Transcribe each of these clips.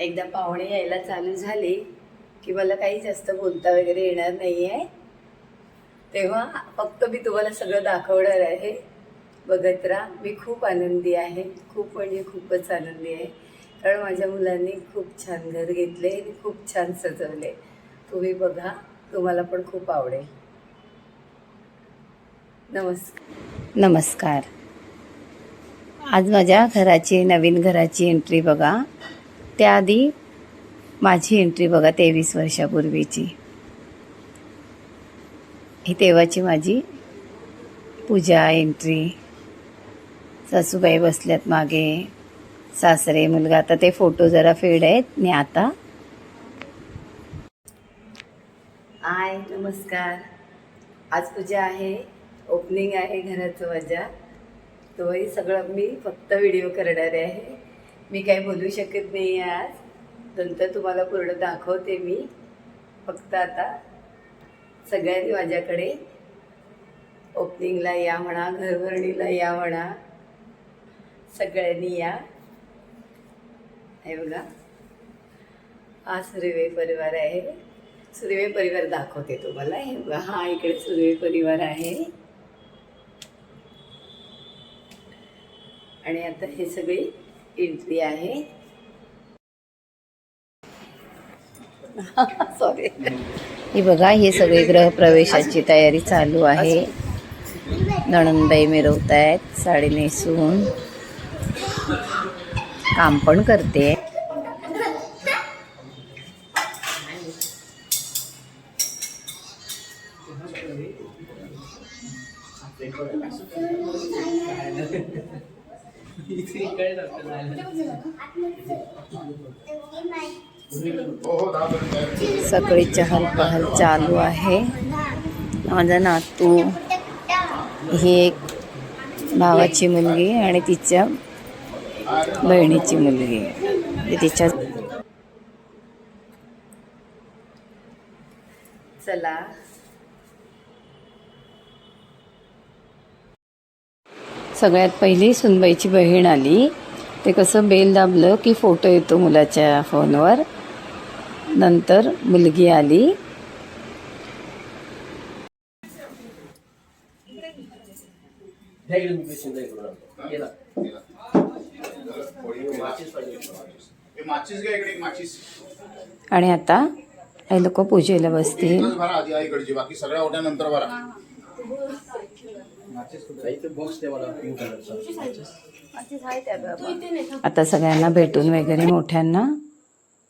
एकदा पाहुणे यायला चालू झाले की मला काही जास्त बोलता वगैरे येणार नाही आहे तेव्हा फक्त मी तुम्हाला सगळं दाखवणार आहे. बघत राहा मी खूप आनंदी आहे. खूप म्हणजे खूपच आनंदी आहे. कारण माझ्या मुलांनी खूप छान घर घेतले आणि खूप छान सजवले. तुम्ही बघा तुम्हाला पण खूप आवडेल. नमस्कार. नमस्कार. आज माझ्या घराची नवीन घराची एंट्री बघा. त्याआधी माझी एंट्री बघा तेवीस वर्षापूर्वीची. ही तेव्हाची माझी पूजा एंट्री सासूबाई बसल्यात मागे. सासरे मुलगा. आता ते फोटो जरा फेड आहेत. आणि आता. आय नमस्कार. आज पूजा आहे. ओपनिंग आहे घराचं माझ्या. तोही सगळं मी फक्त व्हिडिओ करणार आहे. मी काही बोलू शकत नाही आज. नंतर तुम्हाला पूर्ण दाखवते मी. फक्त आता सगळ्यांनी माझ्याकडे ओपनिंगला या म्हणा घरभरणीला या म्हणा. सगळ्यांनी या. हे बघा. हा सुर्वे परिवार आहे. सुर्वे परिवार दाखवते तुम्हाला. हे बघा हा इकडे सुर्वे परिवार आहे. आणि आता हे सगळी एंट्री आहे. सॉरी हे बघा ही सगळी गृहप्रवेशाची तयारी चालू आहे. नणंदाई मिरवत आहेत साडी नेसून. काम पण करते. सगळी चहल पहल चालू आहे. माझा नातू ही एक भावाची मुलगी आणि तिच्या बहिणीची मुलगी म्हणजे तिच्या चला. सगळ्यात पहिली सुनबाईची बहीण आली. ते कसं बेल दाबलं की फोटो येतो मुलाच्या फोनवर. नंतर मुलगी आली. आणि आता हे लोक पूजेला बसतील. बाकी सगळ्या ओढ्या नंतर भरा. आता सगळ्यांना भेटून वगैरे मोठ्यांना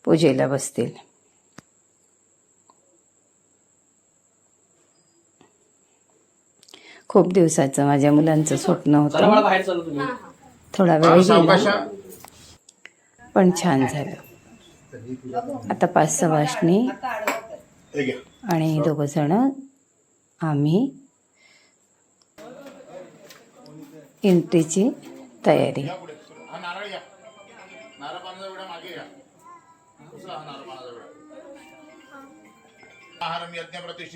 पूजेला बसतील. खूप दिवसाचं माझ्या मुलांचं स्वप्न होतं. थोडा वेळ गेला. पण छान झालं. आता पाच सवाष्णी आणि दोघं जण आम्ही एंट्रीची तयारी.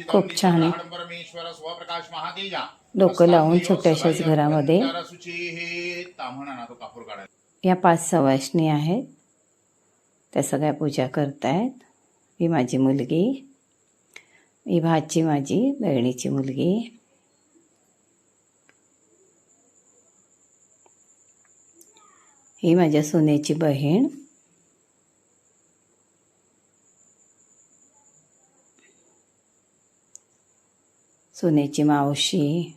खूप छान. महातेजा डोकं लावून छोट्याशाच घरामध्ये. या पाच सवाष्णी आहेत. त्या सगळ्या पूजा करतायत. ही माझी मुलगी. ही भाची माझी बहिणीची मुलगी. ही माझ्या सोन्याची बहीण. सोन्याची मावशी.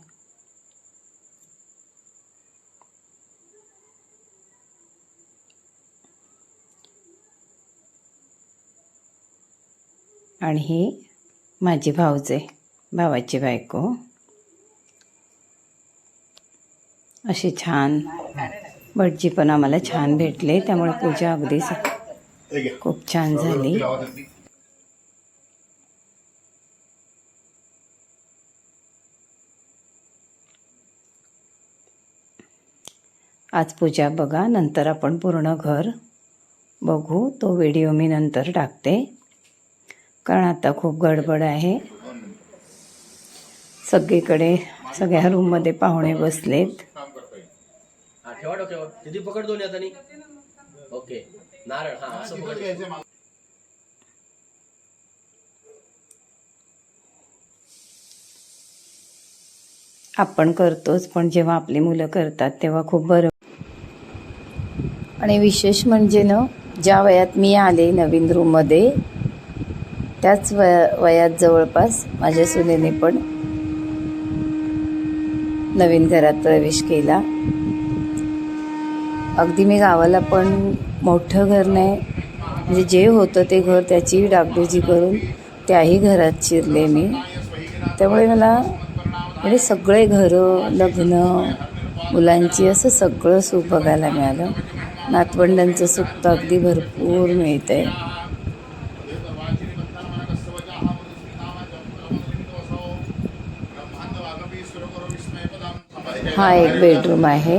आणि ही माझी भाऊचे भावाची बायको. अशी छान. भटजी पण आम्हाला छान भेटले त्यामुळे पूजा अगदी खूप छान झाली. आज पूजा बघा नंतर आपण पूर्ण घर बघू. तो व्हिडिओ मी नंतर टाकते कारण आता खूप गडबड आहे. सगळीकडे सगळ्या रूममध्ये पाहुणे बसलेत काम करता येईल हा ठेवा डोक्यावर दिदी पकड दोन्ही आता ओके. नारळ हा असं पकड. आपण करतोच पण जेव्हा आपली मुलं करतात तेव्हा खूप बरं. आणि विशेष म्हणजे ना ज्या वयात मी आले नवीन रूममध्ये त्याच वया वयात जवळपास माझ्या सुनेने पण नवीन घरात प्रवेश केला. अगदी मी गावाला पण मोठं घर नाही. म्हणजे जे होतं ते घर त्याची डागडुजी करून त्याही घरात शिरले मी. त्यामुळे मला म्हणजे सगळे घरं लग्न मुलांची असं सगळं सुख बघायला मिळालं. नातवंडांचं सुख तर अगदी भरपूर मिळतं आहे हा एक बेडरूम आहे.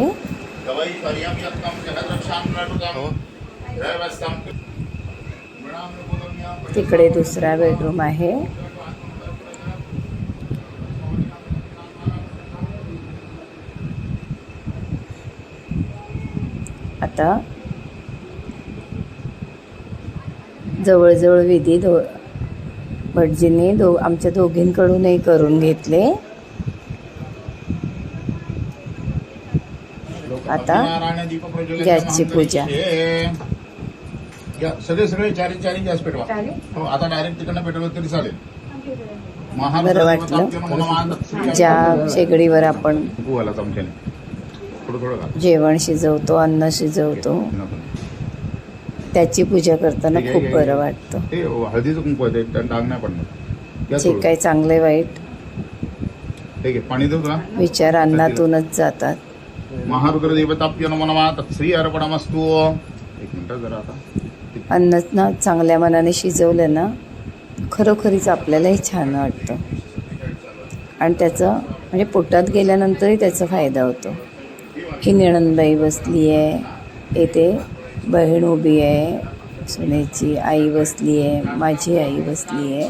तिकडे दुसरा बेडरूम आहे. आता जवळजवळ विधी दो भटजींनी दो आमच्या दोघींकडूनही करून घेतले. आता गॅसची पूजा. सगळे सगळे चारी चारी गॅस पेटवा. हो आता डायरेक्ट तिकडनं पेटवलं तरी चालेल. बरं वाटलं. ज्या शेगडीवर आपण जेवण शिजवतो अन्न शिजवतो. त्याची पूजा करताना खूप बरं वाटतं. ते हळदीचं कुंकू आहे डाग नाही पडणार जे. काही चांगले वाईट विचार अन्नातूनच जातात. नमो तत्श्री एक जरा आता. अन्न ना चांगल्या मनाने शिजवलं ना खरोखरीच आपल्यालाही छान वाटतं. आणि त्याचं म्हणजे पोटात गेल्यानंतरही त्याचा फायदा होतो. ही निळंदाई बसली आहे येथे बहीण उभी आहे सुनेची आई बसली आहे माझी आई बसली आहे.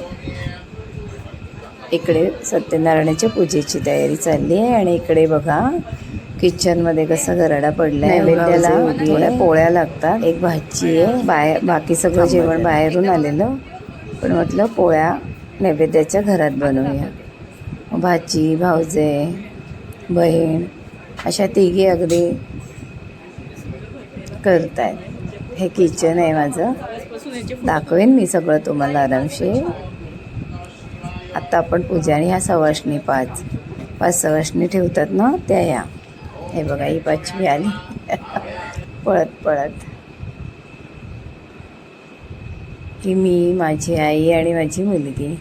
इकडे सत्यनारायणाच्या पूजेची तयारी चालली आहे आणि इकडे बघा किचनमध्ये कसा गराडा पडलाय नैवेद्याला थोड्या पोळ्या लागतात. एक भाजी आहे बाहेर बाकी सगळं जेवण बाहेरून आलेलं. पण म्हटलं पोळ्या नैवेद्याच्या घरात बनवूया. भाजी भावजे बहीण अशा तिघी अगदी करतायत. हे किचन आहे माझं. दाखवेन मी सगळं तुम्हाला आरामशीर. आत्ता आपण पूजा आणि ह्या सवाष्णी पाच. पाच सवाष्णी ठेवतात ना त्या ह्या. हे बघा ही पाचवी आली. पळत पळत. की मी माझी आई आणि माझी मुलगी.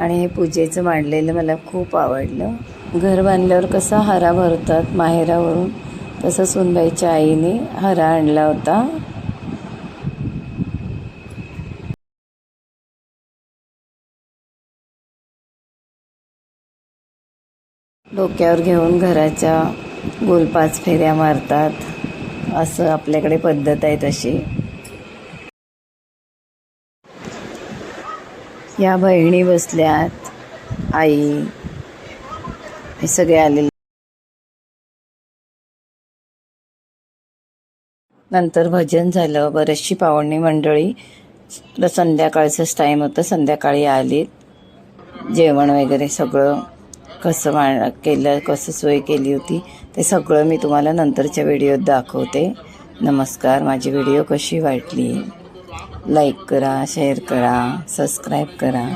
आणि हे पूजेचं मांडलेलं मला खूप आवडलं. घर बांधल्यावर कसा हरा भरतात माहेरावरून. तसं सुनबाईच्या आईने हरा आणला होता. डोक्यावर घेऊन घराच्या गोल पाच फेऱ्या मारतात. असं आपल्याकडे पद्धत आहे तशी. या बहिणी बसल्यात. आई. हे सगळे आलेले. नंतर भजन झालं. बरीचशी पाहुणी मंडळी. संध्याकाळचंच टाईम होतं. संध्याकाळी आलीत. जेवण वगैरे सगळं. कसं मा केलं कसं सोय केली होती ते सगळं मी तुम्हाला नंतरच्या व्हिडिओत दाखवते. नमस्कार माझी व्हिडिओ कशी वाटली? लाईक करा शेअर करा सबस्क्राईब करा.